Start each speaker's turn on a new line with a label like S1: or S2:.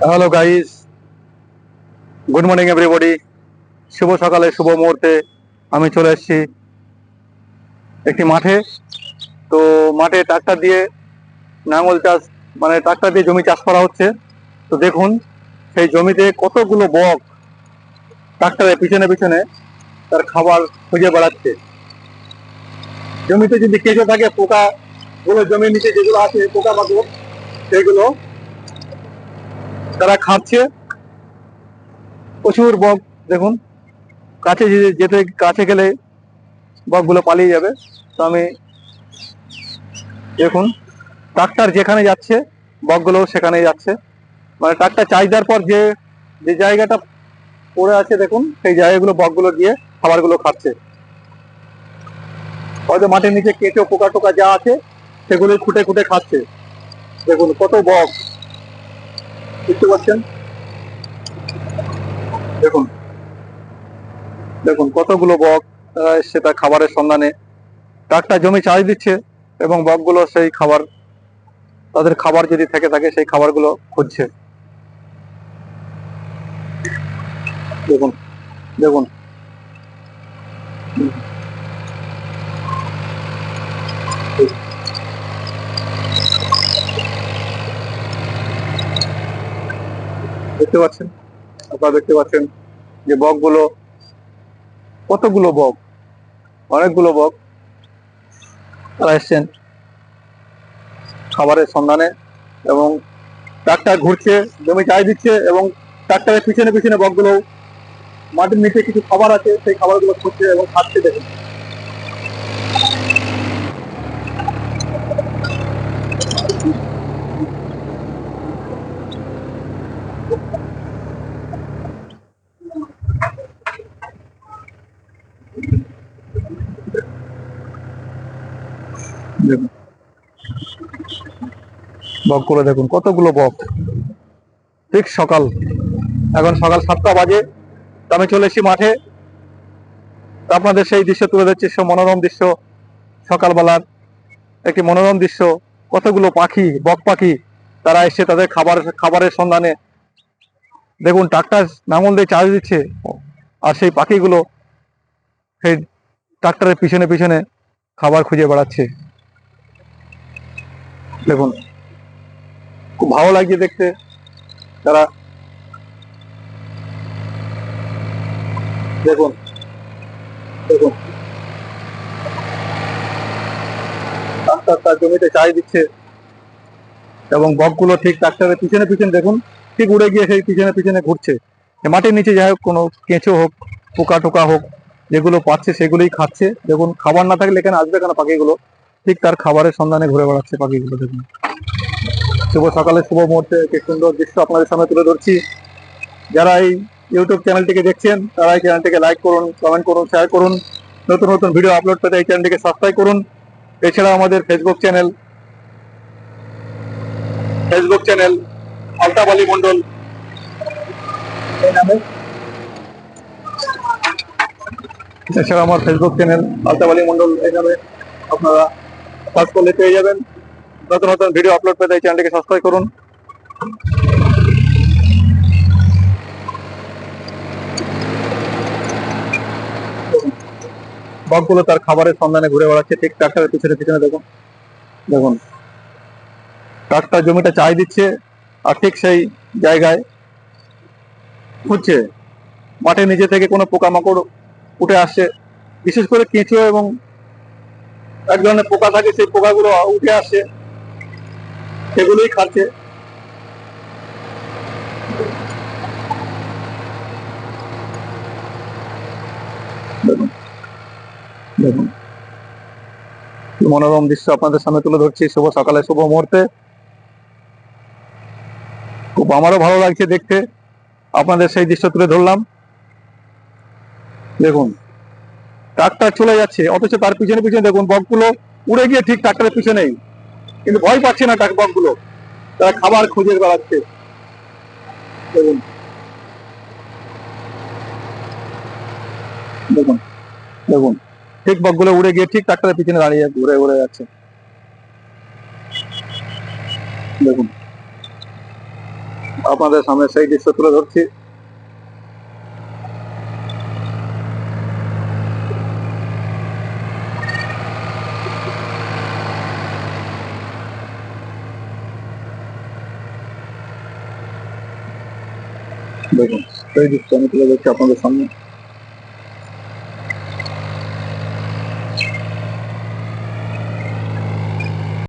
S1: Hello guys good morning everybody শুভ সকালে শুভ মুহূর্তে আমি চলে এসেছি একটি মাঠে তো মাঠে ট্রাক্টর দিয়ে নাঙল চাষ মানে ট্রাক্টর দিয়ে জমি চাষ করা হচ্ছে তো দেখুন সেই জমিতে কতগুলো বক ট্রাক্টরের পিছনে পিছনে তার খাবার খুঁজে বেড়াচ্ছে। জমিতে যদি কেঁচো থাকে পোকা জমির নিচে যেগুলো আছে পোকা মাকড় সেগুলো তারা খাচ্ছে। প্রচুর বক, দেখুন। কাছে যেতে, কাছে গেলে বকগুলো পালিয়ে যাবে। তো আমি দেখুন ট্রাক্টর যেখানে যাচ্ছে বকগুলো সেখানে যাচ্ছে। মানে ট্রাক্টর দেওয়ার পর যে যে জায়গাটা পড়ে আছে, দেখুন, সেই জায়গাগুলো বকগুলো গিয়ে খাবারগুলো খাচ্ছে। হয়তো মাটির নিচে কেঁচো পোকা টোকা যা আছে সেগুলো খুঁটে খুঁটে খাচ্ছে। দেখুন, কত বক। বুঝতে পারছেন দেখুন। দেখুন কতগুলো বক তারা এসছে তার খাবারের সন্ধানে ট্রাকটা জমি চাষ দিচ্ছে এবং বকগুলো সেই খাবার, তাদের খাবার যদি থেকে থাকে সেই খাবারগুলো খুঁজছে। দেখুন দেখুন। দেখতে পাচ্ছেন? আপনারা দেখতে পাচ্ছেন যে বকগুলো কতগুলো বক? অনেকগুলো বক তারা এসছেন খাবারের সন্ধানে এবং ট্রাক্টর ঘুরছে, জমি চাষ দিচ্ছে এবং ট্রাক্টরের পিছনে পিছনে বকগুলো মাটির নিচে কিছু খাবার আছে, সেই খাবারগুলো খুঁজছে এবং খাচ্ছে দেখুন বকগুলো দেখুন, কতগুলো বক। ঠিক সকাল, এখন সকাল সাতটা বাজে। আমি চলে এসেছি মাঠে। আপনাদের সেই দৃশ্য তুলে ধরছি সে মনোরম দৃশ্য, সকালবেলার একটি মনোরম দৃশ্য। কতগুলো পাখি, বক পাখি, তারা এসে তাদের খাবার, খাবারের সন্ধানে। দেখুন, ট্রাক্টর নাঙল দিয়ে চার্জ দিচ্ছে। আর সেই পাখিগুলো সেই ট্রাক্টরের পিছনে পিছনে খাবার খুঁজে বেড়াচ্ছে। দেখুন, খুব ভালো লাগছে দেখতে তারা দেখুন দেখুন। ট্রাক্টর তার জমিতে চাষ দিচ্ছে এবং বকগুলো ঠিক ট্রাক্টরের পিছনে পিছনে দেখুন, ঠিক উড়ে গিয়ে সেই পিছনে পিছনে ঘুরছে। মাটির নিচে যাই হোক, কোনো কেঁচো হোক, পোকা টোকা হোক, যেগুলো পাচ্ছে সেগুলোই খাচ্ছে। দেখুন, খাবার না থাকলে এখানে আসবে কেন পাখিগুলো? ঠিক তার খাবারের সন্ধানে ঘুরে বেড়াচ্ছে পাখিগুলো দেখুন। শুভ সকালে, শুভ মুহূর্তে একটি সুন্দর দৃশ্য আপনাদের সামনে তুলে ধরছি। যারা এই ইউটিউব চ্যানেলটিকে দেখছেন, তারা এই চ্যানেলটিকে লাইক করুন কমেন্ট করুন শেয়ার করুন, নতুন নতুন ভিডিও আপলোড পেতে এই চ্যানেলটিকে সাবস্ক্রাইব করুন। এছাড়া আমাদের Facebook channel Facebook channel Altaf Ali Mondal এছাড়া আমার ফেসবুক চ্যানেল আলতাফ আলী মন্ডল এই নামে আপনারা সার্চ করলে পেয়ে যাবেন নতুন নতুন ভিডিও আপলোড পেতে এই চ্যানেলটিকে সাবস্ক্রাইব করুন। বকগুলো তার খাবারের সন্ধানে ঘুরে বেড়াচ্ছে, ঠিক ট্রাক্টরের পিছনে পিছনে দেখুন। দেখুন। ট্রাক্টর জমিটা চাই দিচ্ছে, আর ঠিক সেই জায়গায় খুঁজছে। মাঠে নিচে থেকে কোনো পোকামাকড় উঠে আসছে। বিশেষ করে কেঁচো এবং এক ধরনের পোকা থাকে, সেই পোকাগুলো উঠে আসে, সেগুলোই খাচ্ছে। দেখুন। দেখুন মনোরম দৃশ্য আপনাদের সামনে তুলে ধরছি। শুভ সকালে, শুভ মুহূর্তে। খুব আমারও ভালো লাগছে দেখতে। আপনাদের সেই দৃশ্য তুলে ধরলাম। দেখুন। ট্রাক্টর চলে যাচ্ছে, অথচ তার পিছনে পিছনে দেখুন বকগুলো উড়ে গিয়ে ঠিক ট্রাক্টরের পিছনেই কিন্তু ভয় পাচ্ছে না ট্রাক বকগুলো। তারা খাবার খুঁজে বেড়াচ্ছে। দেখুন। দেখুন। দেখুন। ঠিক বকগুলো উড়ে গিয়ে ঠিক ট্রাক্টরের পিছনে দাঁড়িয়ে ঘুরে ঘুরে যাচ্ছে। দেখুন। আপনাদের সামনে সেই দৃশ্য তুলে ধরছি। দেখুন এই দৃশ্য আমি তুলে ধরছি আপনাদের সামনে।